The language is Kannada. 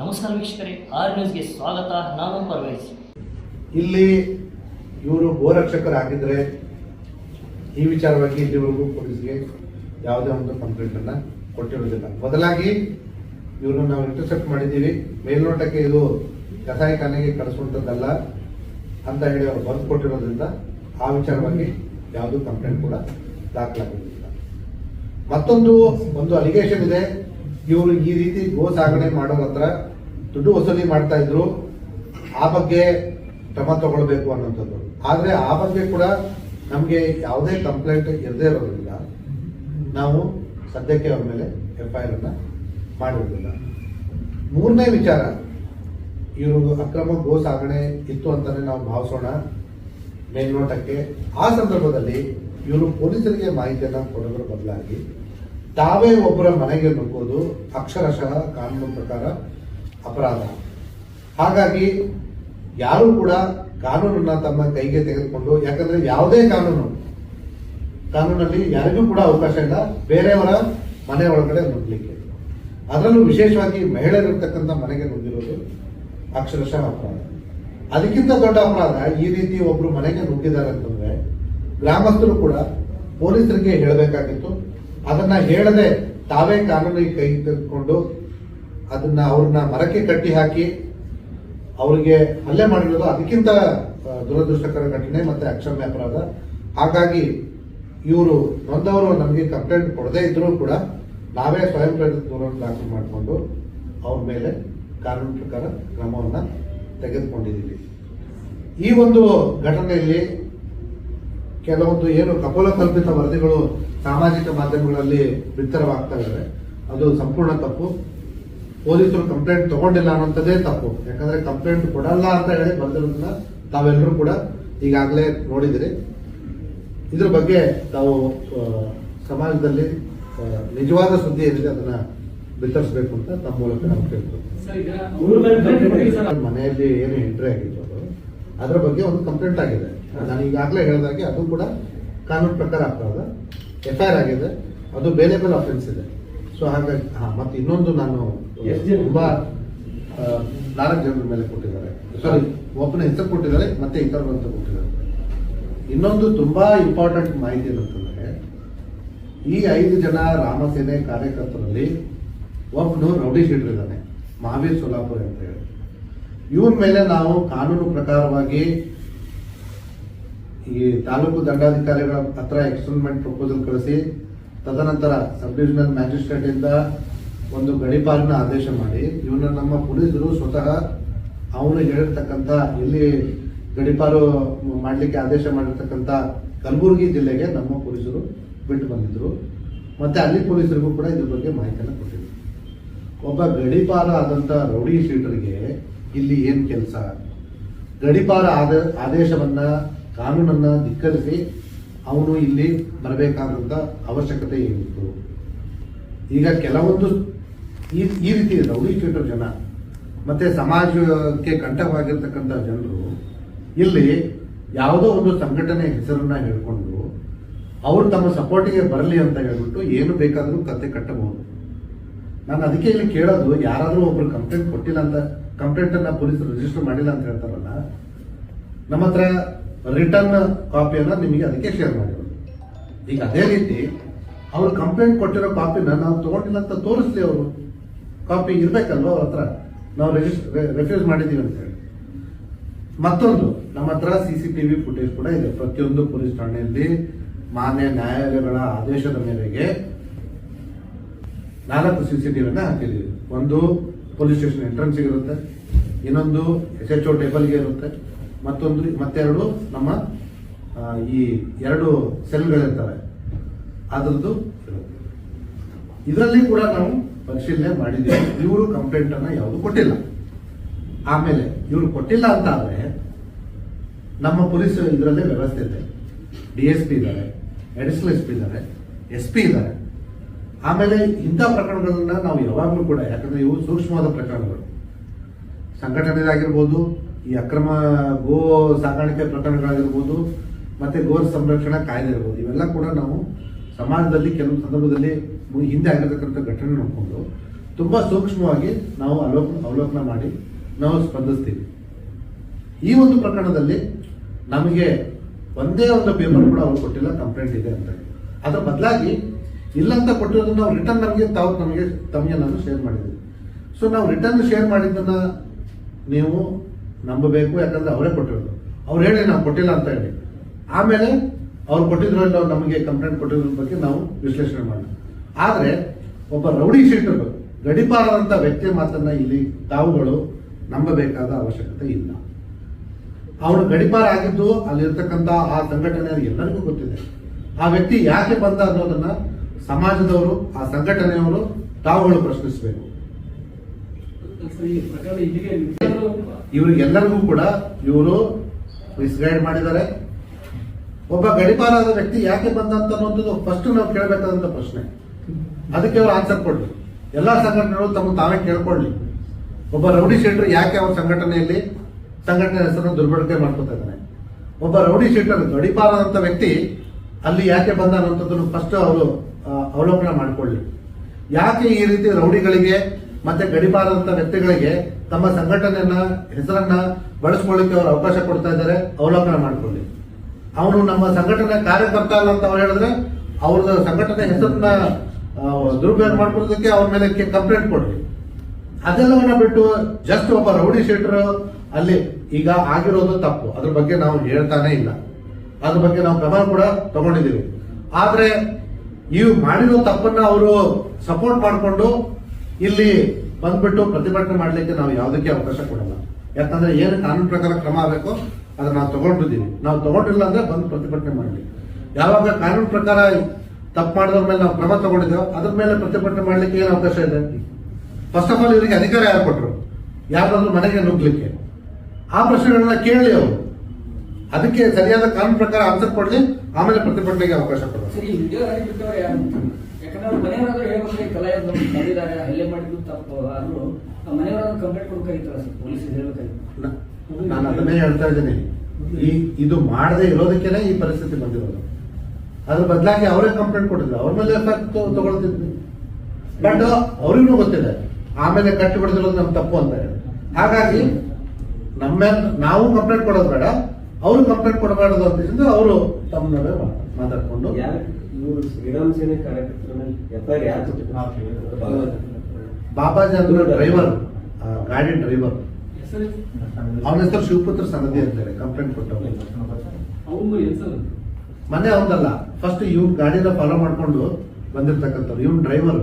ನಮಸ್ಕಾರ ವೀಕ್ಷಕರೇ, ಆರ್ ನ್ಯೂಸ್ಗೆ ಸ್ವಾಗತ, ನಾನು ಪರ್ವೇಜ್. ಇಲ್ಲಿ ಇವರು ಗೋರಕ್ಷಕರಾಗಿದ್ದರೆ ಈ ವಿಚಾರವಾಗಿ ಇಲ್ಲಿವರೆಗೂ ಪೊಲೀಸ್ಗೆ ಯಾವುದೇ ಒಂದು ಕಂಪ್ಲೇಂಟ್ ಅನ್ನ ಕೊಟ್ಟಿರೋದಿಲ್ಲ ಬದಲಾಗಿ ಇವರು ನಾವು ಇಂಟರ್ಸೆಪ್ಟ್ ಮಾಡಿದ್ದೀವಿ. ಮೇಲ್ನೋಟಕ್ಕೆ ಇದು ಕಸಾಯಿಖಾನೆಗೆ ಕಳಿಸುವಂಥದ್ದಲ್ಲ ಅಂತ ಹೇಳಿ ಅವರು ಬರೆದು ಕೊಟ್ಟಿರೋದ್ರಿಂದ ಆ ವಿಚಾರವಾಗಿ ಯಾವುದೂ ಕಂಪ್ಲೇಂಟ್ ಕೂಡ ದಾಖಲಾಗಿರಲಿಲ್ಲ ಮತ್ತೊಂದು, ಒಂದು ಅಲಿಗೇಷನ್ ಇದೆ. ಇವರು ಈ ರೀತಿ ಗೋ ಸಾಗಣೆ ಮಾಡೋರ ಹತ್ರ ದುಡ್ಡು ವಸೂಲಿ ಮಾಡ್ತಾ ಇದ್ರು, ಆ ಬಗ್ಗೆ ಕ್ರಮ ತಗೊಳ್ಬೇಕು ಅನ್ನೋಂಥದ್ದು ಆದ್ರೆ ಆ ಬಗ್ಗೆ ಕೂಡ ನಮಗೆ ಯಾವುದೇ ಕಂಪ್ಲೇಂಟ್ ಇರದೇ ಇರೋದ್ರಿಂದ ನಾವು ಸದ್ಯಕ್ಕೆ ಅವ್ರ ಮೇಲೆ ಎಫ್ ಐ ಆರ್ ಅನ್ನ ಮಾಡಿರೋದಿಲ್ಲ. ಮೂರನೇ ವಿಚಾರ ಇವರು ಅಕ್ರಮ ಗೋ ಸಾಗಣೆ ಇತ್ತು ಅಂತಾನೆ ನಾವು ಭಾವಿಸೋಣ. ಮೇಲ್ನೋಟಕ್ಕೆ ಆ ಸಂದರ್ಭದಲ್ಲಿ ಇವರು ಪೊಲೀಸರಿಗೆ ಮಾಹಿತಿಯನ್ನ ಕೊಡೋದ್ರ ಬದಲಾಗಿ ತಾವೇ ಒಬ್ಬರ ಮನೆಗೆ ನುಗ್ಗೋದು ಅಕ್ಷರಶಃ ಕಾನೂನು ಪ್ರಕಾರ ಅಪರಾಧ. ಹಾಗಾಗಿ ಯಾರು ಕೂಡ ಕಾನೂನನ್ನ ತಮ್ಮ ಕೈಗೆ ತೆಗೆದುಕೊಂಡು, ಯಾಕಂದ್ರೆ ಯಾವುದೇ ಕಾನೂನು, ಕಾನೂನಲ್ಲಿ ಯಾರಿಗೂ ಕೂಡ ಅವಕಾಶ ಇಲ್ಲ, ಬೇರೆಯವರ ಮನೆ ಒಳಗಡೆ ನುಗ್ಲಿಕ್ಕೆ ಅದರಲ್ಲೂ ವಿಶೇಷವಾಗಿ ಮಹಿಳೆಯರಿರ್ತಕ್ಕಂಥ ಮನೆಗೆ ನುಗ್ಗಿರೋದು ಅಕ್ಷರಶಃ ಅಪರಾಧ. ಅದಕ್ಕಿಂತ ದೊಡ್ಡ ಅಪರಾಧ ಈ ರೀತಿ ಒಬ್ರು ಮನೆಗೆ ನುಗ್ಗಿದ್ದಾರೆ ಅಂತಂದ್ರೆ ಗ್ರಾಮಸ್ಥರು ಕೂಡ ಪೊಲೀಸರಿಗೆ ಹೇಳಬೇಕಾಗಿತ್ತು ಅದನ್ನ ಹೇಳದೆ ತಾವೇ ಕಾನೂನಿಗೆ ಕೈ ತೆಗೆದುಕೊಂಡು ಅದನ್ನ ಅವ್ರನ್ನ ಮರಕ್ಕೆ ಕಟ್ಟಿ ಹಾಕಿ ಅವರಿಗೆ ಹಲ್ಲೆ ಮಾಡಿರೋದು ಅದಕ್ಕಿಂತ ದುರದೃಷ್ಟಕರ ಘಟನೆ ಮತ್ತೆ ಅಕ್ಷಮ್ಯ ಅಪರಾಧ ಹಾಗಾಗಿ ಇವರು ನೊಂದವರು ನಮಗೆ ಕಂಪ್ಲೇಂಟ್ ಕೊಡದೇ ಇದ್ರೂ ಕೂಡ ನಾವೇ ಸ್ವಯಂ ಪ್ರೇರಿತ ದೂರನ್ನು ದಾಖಲು ಮಾಡಿಕೊಂಡು ಅವ್ರ ಮೇಲೆ ಕಾನೂನು ಪ್ರಕಾರ ಕ್ರಮವನ್ನ ತೆಗೆದುಕೊಂಡಿದ್ದೀವಿ. ಈ ಒಂದು ಘಟನೆಯಲ್ಲಿ ಕೆಲವೊಂದು ಏನು ಕಪೋಲಕಲ್ಪಿತ ವರದಿಗಳು ಸಾಮಾಜಿಕ ಮಾಧ್ಯಮಗಳಲ್ಲಿ ಬಿತ್ತರವಾಗ್ತಾ ಇದ್ದಾರೆ ಅದು ಸಂಪೂರ್ಣ ತಪ್ಪು. ಪೊಲೀಸರು ಕಂಪ್ಲೇಂಟ್ ತಗೊಂಡಿಲ್ಲ ಅನ್ನೋಂಥದ್ದೇ ತಪ್ಪು. ಯಾಕಂದ್ರೆ ಕಂಪ್ಲೇಂಟ್ ಕೊಡಲ್ಲ ಅಂತ ಹೇಳಿ ಬಂದಿರೋದನ್ನ ತಾವೆಲ್ಲರೂ ಕೂಡ ಈಗಾಗಲೇ ನೋಡಿದಿರಿ. ಇದ್ರ ಬಗ್ಗೆ ತಾವು ಸಮಾಜದಲ್ಲಿ ನಿಜವಾದ ಸುದ್ದಿ ಏನಿದೆ ಅದನ್ನ ಬಿತ್ತರಿಸಬೇಕು ಅಂತ ತಮ್ಮ ಮೂಲಕ ನಾವು ಕೇಳ್ತೀವಿ. ಮನೆಯಲ್ಲಿ ಏನು ಎಂಟ್ರಿ ಆಗಿತ್ತು ಅದು, ಅದರ ಬಗ್ಗೆ ಒಂದು ಕಂಪ್ಲೇಂಟ್ ಆಗಿದೆ. ನಾನು ಈಗಾಗಲೇ ಹೇಳಿದಾಗೆ ಅದು ಕೂಡ ಕಾನೂನು ಪ್ರಕಾರ ಅಪರಾಧ ಎಫ್ ಐ ಆರ್ ಆಗಿದೆ. ಅದು ಬೇಲೆಬಲ್ ಅಫೆನ್ಸ್ ಇದೆ. ಸೊ ಹಾಗಾಗಿ ಹಾ ಮತ್ತೆ ಇನ್ನೊಂದು ನಾನು? ತುಂಬಾ ನಾಲ್ಕು ಜನರ ಮೇಲೆ ಕೊಟ್ಟಿದ್ದಾರೆ. ಸಾರಿ ಒಬ್ಬನ ಹೆಸರು ಕೊಟ್ಟಿದ್ದಾರೆ ಮತ್ತೆ ಇತರರು ಅಂತ ಕೊಟ್ಟಿದ್ದಾರೆ. ಇನ್ನೊಂದು ತುಂಬಾ ಇಂಪಾರ್ಟೆಂಟ್ ಮಾಹಿತಿ ಏನಂತಂದ್ರೆ ಈ ಐದು ಜನ ರಾಮಸೇನೆ ಕಾರ್ಯಕರ್ತರಲ್ಲಿ ಒಬ್ಬನು ರೌಡಿ ಶೀಟರ್ ಇದ್ದಾನೆ ಮಹಾವೀರ್ ಸೋಲಾಪುರ್ ಅಂತ ಹೇಳಿ. ಇವನ್ ಮೇಲೆ ನಾವು ಕಾನೂನು ಪ್ರಕಾರವಾಗಿ ಈ ತಾಲೂಕು ದಂಡಾಧಿಕಾರಿಗಳ ಹತ್ರ ಎಕ್ಸ್ಟರ್ಮೆಂಟ್ ಪ್ರಪೋಸಲ್ ಕಳಿಸಿ, ತದನಂತರ ಸಬ್ ಡಿವಿಷನಲ್ ಮ್ಯಾಜಿಸ್ಟ್ರೇಟ್ ಇಂದ ಒಂದು ಗಡಿಪಾರಿನ ಆದೇಶ ಮಾಡಿ. ಇವನ್ನ ನಮ್ಮ ಪೊಲೀಸರು ಸ್ವತಃ ಅವನು ಹೇಳಿರ್ತಕ್ಕಂಥ, ಇಲ್ಲಿ ಗಡಿಪಾರು ಮಾಡಲಿಕ್ಕೆ ಆದೇಶ ಮಾಡಿರ್ತಕ್ಕಂಥ ಕಲಬುರಗಿ ಜಿಲ್ಲೆಗೆ ನಮ್ಮ ಪೊಲೀಸರು ಬಿಟ್ಟು ಬಂದಿದ್ರು. ಮತ್ತೆ ಅಲ್ಲಿ ಪೊಲೀಸರಿಗೂ ಕೂಡ ಇದ್ರ ಬಗ್ಗೆ ಮಾಹಿತಿಯನ್ನು ಕೊಟ್ಟಿದ್ರು. ಒಬ್ಬ ಗಡಿಪಾರ ಆದಂಥ ರೌಡಿ ಶೀಟರ್ಗೆ ಇಲ್ಲಿ ಏನು ಕೆಲಸ? ಗಡಿಪಾರ ಆದ, ಆದೇಶವನ್ನ ಕಾನೂನನ್ನ ಧಿಕ್ಕರಿಸಿ ಅವನು ಇಲ್ಲಿ ಬರಬೇಕಾದಂತ ಅವಶ್ಯಕತೆ ಏನಿತ್ತು? ಈಗ ಕೆಲವೊಂದು ಈ ಈ ರೀತಿ ರೌಡಿ ಜನ, ಮತ್ತೆ ಸಮಾಜಕ್ಕೆ ಕಂಠವಾಗಿರ್ತಕ್ಕಂಥ ಜನರು ಇಲ್ಲಿ ಯಾವುದೋ ಒಂದು ಸಂಘಟನೆ ಹೆಸರನ್ನ ಹೇಳ್ಕೊಂಡು ಅವರು ತಮ್ಮ ಸಪೋರ್ಟಿಗೆ ಬರಲಿ ಅಂತ ಹೇಳ್ಬಿಟ್ಟು ಏನು ಬೇಕಾದರೂ ಕತೆ ಕಟ್ಟಬಹುದು. ನಾನು ಅದಕ್ಕೆ ಇಲ್ಲಿ ಕೇಳೋದು, ಯಾರಾದರೂ ಒಬ್ರು ಕಂಪ್ಲೇಂಟ್ ಕೊಟ್ಟಿಲ್ಲ ಅಂತ ಕಂಪ್ಲೇಂಟ್ ಅನ್ನ ಪೊಲೀಸರು ರಿಜಿಸ್ಟರ್ ಮಾಡಿಲ್ಲ ಅಂತ ಹೇಳ್ತಾರಲ್ಲ, ನಮ್ಮ ಹತ್ರ ರಿಟರ್ನ್ ಕಾಪಿಯನ್ನ ನಿಮಗೆ ಅದಕ್ಕೆ ಶೇರ್ ಮಾಡಿರೋದು. ಈಗ ಅದೇ ರೀತಿ ಅವರು ಕಂಪ್ಲೇಂಟ್ ಕೊಟ್ಟಿರೋ ಕಾಪಿನ ನಾವು ತಗೊಂಡಿಲ್ಲ ಅಂತ ತೋರಿಸ್ಲಿ ಅವರು. ಕಾಪಿ ಇರಬೇಕಲ್ವ ಅವ್ರ ಹತ್ರ? ನಾವು ರೆಫ್ಯೂಸ್ ಮಾಡಿದೀವಿ ಅಂತ ಹೇಳಿ. ಮತ್ತೊಂದು, ನಮ್ಮ ಹತ್ರ ಸಿ ಸಿ ಟಿವಿ ಫುಟೇಜ್ ಕೂಡ ಇದೆ. ಪ್ರತಿಯೊಂದು ಪೊಲೀಸ್ ಠಾಣೆಯಲ್ಲಿ ಮಾನ್ಯ ನ್ಯಾಯಾಲಯಗಳ ಆದೇಶದ ಮೇರೆಗೆ ನಾಲ್ಕು ಸಿ ಸಿ ಟಿವಿನ ಹಾಕಿದ್ದೀವಿ ಒಂದು ಪೊಲೀಸ್ ಸ್ಟೇಷನ್ ಎಂಟ್ರೆನ್ಸಿಗೆ ಇರುತ್ತೆ. ಇನ್ನೊಂದು ಎಸ್ ಎಚ್ ಓ ಟೇಬಲ್ಗೆ ಇರುತ್ತೆ. ಮತ್ತೊಂದು ಮತ್ತೆರಡು ನಮ್ಮ ಈ ಎರಡು ಸೆಲ್ಗಳಿರ್ತವೆ. ಅದರದ್ದು ಇದರಲ್ಲಿ ಕೂಡ ನಾವು ಪರಿಶೀಲನೆ ಮಾಡಿದ್ದೀವಿ. ಇವರು ಕಂಪ್ಲೇಂಟ್ ಅನ್ನ ಯಾವುದು ಕೊಟ್ಟಿಲ್ಲ. ಆಮೇಲೆ ಇವರು ಕೊಟ್ಟಿಲ್ಲ ಅಂತ ಆದ್ರೆ ನಮ್ಮ ಪೊಲೀಸ್ ಇದರಲ್ಲೇ ವ್ಯವಸ್ಥೆ ಇದೆ. ಡಿ ಎಸ್ ಪಿ ಇದ್ದಾರೆ ಅಡಿಷನಲ್ ಎಸ್ ಪಿ ಇದ್ದಾರೆ ಎಸ್ ಪಿ ಇದ್ದಾರೆ. ಆಮೇಲೆ ಇಂಥ ಪ್ರಕರಣಗಳನ್ನ ನಾವು ಯಾವಾಗಲೂ ಕೂಡ, ಯಾಕಂದ್ರೆ ಇವು ಸೂಕ್ಷ್ಮವಾದ ಪ್ರಕರಣಗಳು. ಸಂಘಟನೆದಾಗಿರ್ಬೋದು, ಈ ಅಕ್ರಮ ಗೋ ಸಾಕಾಣಿಕೆ ಪ್ರಕರಣಗಳಾಗಿರ್ಬೋದು, ಮತ್ತು ಗೋ ಸಂರಕ್ಷಣಾ ಕಾಯ್ದೆ ಇರ್ಬೋದು, ಇವೆಲ್ಲ ಕೂಡ ನಾವು ಸಮಾಜದಲ್ಲಿ ಕೆಲವು ಸಂದರ್ಭದಲ್ಲಿ ಹಿಂದೆ ಆಗಿರತಕ್ಕಂಥ ಘಟನೆ ನೋಡಿಕೊಂಡು ತುಂಬ ಸೂಕ್ಷ್ಮವಾಗಿ ನಾವು ಅವಲೋಕ, ಅವಲೋಕನ ಮಾಡಿ ನಾವು ಸ್ಪಂದಿಸ್ತೀವಿ. ಈ ಒಂದು ಪ್ರಕರಣದಲ್ಲಿ ನಮಗೆ ಒಂದೇ ಒಂದು ಪೇಪರ್ ಕೂಡ ಅವ್ರು ಕೊಟ್ಟಿಲ್ಲ, ಕಂಪ್ಲೇಂಟ್ ಇದೆ ಅಂತ. ಅದರ ಬದಲಾಗಿ ಇಲ್ಲ ಅಂತ ಕೊಟ್ಟಿರೋದನ್ನ ನಾವು ರಿಟರ್ನ್ ನಮಗೆ ತಾವು ನಮಗೆ, ತಮಗೆ ನಾನು ಶೇರ್ ಮಾಡಿದ್ದೀವಿ. ಸೊ ನಾವು ರಿಟರ್ನ್ ಶೇರ್ ಮಾಡಿದ್ದನ್ನ ನೀವು ನಂಬಬೇಕು, ಯಾಕಂದ್ರೆ ಅವರೇ ಕೊಟ್ಟಿರೋದು. ಅವ್ರು ಹೇಳಿ ನಾವು ಕೊಟ್ಟಿಲ್ಲ ಅಂತ ಹೇಳಿ. ಆಮೇಲೆ ಅವ್ರು ಕೊಟ್ಟಿದ್ರಲ್ಲ ನಮಗೆ ಕಂಪ್ಲೇಂಟ್ ಕೊಟ್ಟಿದ್ರ ಬಗ್ಗೆ ನಾವು ವಿಶ್ಲೇಷಣೆ ಮಾಡೋಣ ಆದರೆ ಒಬ್ಬ ರೌಡಿ ಶೀಟರ್ ಗಡಿಪಾರದಂಥ ವ್ಯಕ್ತಿಯ ಮಾತನ್ನ ಇಲ್ಲಿ ತಾವುಗಳು ನಂಬಬೇಕಾದ ಅವಶ್ಯಕತೆ ಇಲ್ಲ. ಅವನು ಗಡಿಪಾರ ಆಗಿದ್ದು ಅಲ್ಲಿರ್ತಕ್ಕಂಥ ಆ ಸಂಘಟನೆ ಎಲ್ಲರಿಗೂ ಗೊತ್ತಿದೆ. ಆ ವ್ಯಕ್ತಿ ಯಾಕೆ ಬಂದ ಅನ್ನೋದನ್ನ ಸಮಾಜದವರು, ಆ ಸಂಘಟನೆಯವರು ತಾವುಗಳು ಪ್ರಶ್ನಿಸಬೇಕು. ಇವರಿಗೆಲ್ಲರಿಗೂ ಕೂಡ ಇವರು ಮಿಸ್ಗೈಡ್ ಮಾಡಿದ್ದಾರೆ. ಒಬ್ಬ ಗಡಿಪಾರಾದ ವ್ಯಕ್ತಿ ಯಾಕೆ ಬಂದ ಅಂತ ಅನ್ನೋದು ಫಸ್ಟ್ ನಾವು ಕೇಳಬೇಕಾದಂತ ಪ್ರಶ್ನೆ. ಅದಕ್ಕೆ ಅವರು ಆನ್ಸರ್ ಕೊಡ್ಲಿ. ಎಲ್ಲಾ ಸಂಘಟನೆಗಳು ತಮ್ಮ ತಾವೇ ಕೇಳ್ಕೊಳ್ಳಿ. ಒಬ್ಬ ರೌಡಿ ಶೀಟರ್ ಯಾಕೆ ಅವರ ಸಂಘಟನೆಯಲ್ಲಿ ಸಂಘಟನೆ ಹೆಸರನ್ನು ದುರ್ಬಳಕೆ ಮಾಡ್ಕೊತಾ ಇದ್ದಾನೆ ಒಬ್ಬ ರೌಡಿ ಶೀಟರ್ ಗಡಿಪಾರಾದಂತ ವ್ಯಕ್ತಿ ಅಲ್ಲಿ ಯಾಕೆ ಬಂದ ಅನ್ನೋಂಥದ್ದನ್ನು ಫಸ್ಟ್ ಅವರು ಅವಲೋಕನ ಮಾಡ್ಕೊಳ್ಳಿ. ಯಾಕೆ ಈ ರೀತಿ ರೌಡಿಗಳಿಗೆ ಮತ್ತೆ ಗಡಿಪಾರದಂತ ವ್ಯಕ್ತಿಗಳಿಗೆ ತಮ್ಮ ಸಂಘಟನೆಯನ್ನ, ಹೆಸರನ್ನ ಬಳಸ್ಕೊಳ್ಳಿಕ್ಕೆ ಅವರು ಅವಕಾಶ ಕೊಡ್ತಾ ಇದ್ದಾರೆ, ಅವಲೋಕನ ಮಾಡ್ಕೊಳ್ಳಿ. ಅವನು ನಮ್ಮ ಸಂಘಟನೆ ಕಾರ್ಯಕರ್ತ ಅಲ್ಲ ಅಂತ ಅವ್ರು ಹೇಳಿದ್ರೆ ಅವ್ರ ಸಂಘಟನೆ ಹೆಸರನ್ನ ದುರುಪಯೋಗ ಮಾಡ್ಕೊಳ್ಳೋದಕ್ಕೆ ಅವ್ರ ಮೇಲೆ ಕಂಪ್ಲೇಂಟ್ ಕೊಡ್ರಿ. ಅದೆಲ್ಲವನ್ನ ಬಿಟ್ಟು ಜಸ್ಟ್ ಒಬ್ಬ ರೌಡಿ ಶೀಟರ್ ಅಲ್ಲಿ ಈಗ ಆಗಿರೋದು ತಪ್ಪು. ಅದ್ರ ಬಗ್ಗೆ ನಾವು ಹೇಳ್ತಾನೆ ಇಲ್ಲ. ಅದ್ರ ಬಗ್ಗೆ ನಾವು ಕ್ರಮ ಕೂಡ ತಗೊಂಡಿದ್ದೀವಿ. ಆದ್ರೆ ಇವು ಮಾಡಿರೋ ತಪ್ಪನ್ನ ಅವರು ಸಪೋರ್ಟ್ ಮಾಡಿಕೊಂಡು ಇಲ್ಲಿ ಬಂದ್ಬಿಟ್ಟು ಪ್ರತಿಭಟನೆ ಮಾಡಲಿಕ್ಕೆ ನಾವು ಯಾವುದಕ್ಕೆ ಅವಕಾಶ ಕೊಡಲ್ಲ. ಯಾಕಂದ್ರೆ ಏನು ಕಾನೂನು ಪ್ರಕಾರ ಕ್ರಮ ಆಗಬೇಕು, ಅದನ್ನ ನಾವು ತಗೊಂಡಿದ್ದೀವಿ. ನಾವು ತಗೊಂಡಿಲ್ಲ ಅಂದ್ರೆ ಬಂದು ಪ್ರತಿಭಟನೆ ಮಾಡಲಿ. ಯಾವಾಗ ಕಾನೂನು ಪ್ರಕಾರ ತಪ್ಪು ಮಾಡಿದ್ರ ಮೇಲೆ ನಾವು ಕ್ರಮ ತಗೊಂಡಿದ್ದೇವೆ, ಅದ್ರ ಮೇಲೆ ಪ್ರತಿಭಟನೆ ಮಾಡ್ಲಿಕ್ಕೆ ಏನು ಅವಕಾಶ ಇದೆ? ಫಸ್ಟ್ ಆಫ್ ಆಲ್ ಇವರಿಗೆ ಅಧಿಕಾರ ಯಾರು ಕೊಟ್ಟರು ಯಾರಾದ್ರೂ ಮನೆಗೆ ನುಗ್ಲಿಕ್ಕೆ ಆ ಪ್ರಶ್ನೆಗಳನ್ನ ಕೇಳಿ ಅವರು. ಅದಕ್ಕೆ ಸರಿಯಾದ ಕಾನೂನು ಪ್ರಕಾರ ಆನ್ಸರ್ ಕೊಡಲಿ, ಆಮೇಲೆ ಪ್ರತಿಭಟನೆಗೆ ಅವಕಾಶ ಕೊಡೋದು ಯಾಕಂದ್ರೆ ಮನೆಯವರಾದ್ರೂ ಹೇಳ್ಬೇಕು ಈ ಕಲಾಯ ತಂದಿದ್ದಾರೆ ಹಲ್ಲೆ ಮಾಡಿದ್ದು ತಪ್ಪು ಆದ್ರೂ ಆ ಮನೆಯವರಾದ್ರೂ ಕಂಪ್ಲೇಂಟ್ ಕೊಡ್ಬೇಕಾಗಿತ್ತಲ್ಲ ಸರ್ ಪೊಲೀಸ್ ಹೇಳ್ಬೇಕಾಗಿತ್ತು ನಾನು ಅದನ್ನೇ ಹೇಳ್ತಾ ಇದ್ದೀನಿ. ಈ ಇದು ಮಾಡದೆ ಇರೋದಕ್ಕೇನೆ ಈ ಪರಿಸ್ಥಿತಿ ಬಂದಿರೋದು. ಅದ್ರ ಬದಲಾಗಿ ಅವರೇ ಕಂಪ್ಲೇಂಟ್ ಕೊಟ್ಟಿದ್ರು. ಅವ್ರ ಮೇಲೆ ಎಫೆಕ್ಟ್ ತಗೊಳ್ತಿದ್ವಿ. ಬಟ್ ಅವ್ರಿಗೂ ಗೊತ್ತಿದೆ. ಆಮೇಲೆ ಕಟ್ಟಿ ಬಿಡಿದಿರೋದು ನಮ್ ತಪ್ಪು ಅಂತ ಹೇಳಿ. ಹಾಗಾಗಿ ನಮ್ಮ ನಾವು ಕಂಪ್ಲೇಂಟ್ ಕೊಡೋದು ಬೇಡ ಅವರು ಕಂಪ್ಲೇಂಟ್ ಕೊಡಬಾರ್ದು ಅಂತ ಅವರು ತಮ್ಮ ಮಾತಾಡ್ಕೊಂಡು ಯಾರು? ಇವರು ಶ್ರೀರಾಮ್ ಸೇನೆ ಕಾರ್ಯಕರ್ತರಲ್ಲಿ ಎಫ್ಐಆರ್ ಯಾರು ಬಾಬಾಜಿ ಅಂದ್ರೆ ಡ್ರೈವರ್ ಗಾಡಿ ಡ್ರೈವರ್ ಹೆಸರು ಅವನ ಹೆಸರು ಶಿವಪುತ್ರ ಸನದಿ ಅಂತಾರೆ ಕಂಪ್ಲೇಂಟ್ ಕೊಟ್ಟವ್ರು. ಅವ್ನು ಹೆಸರು ಮನೆ ಅವನಲ್ಲ ಫಸ್ಟ್ ಇವ್ನ ಗಾಡಿನ ಫಾಲೋ ಮಾಡ್ಕೊಂಡು ಬಂದಿರ್ತಕ್ಕಂಥವ್ರು ಇವ್ನ ಡ್ರೈವರ್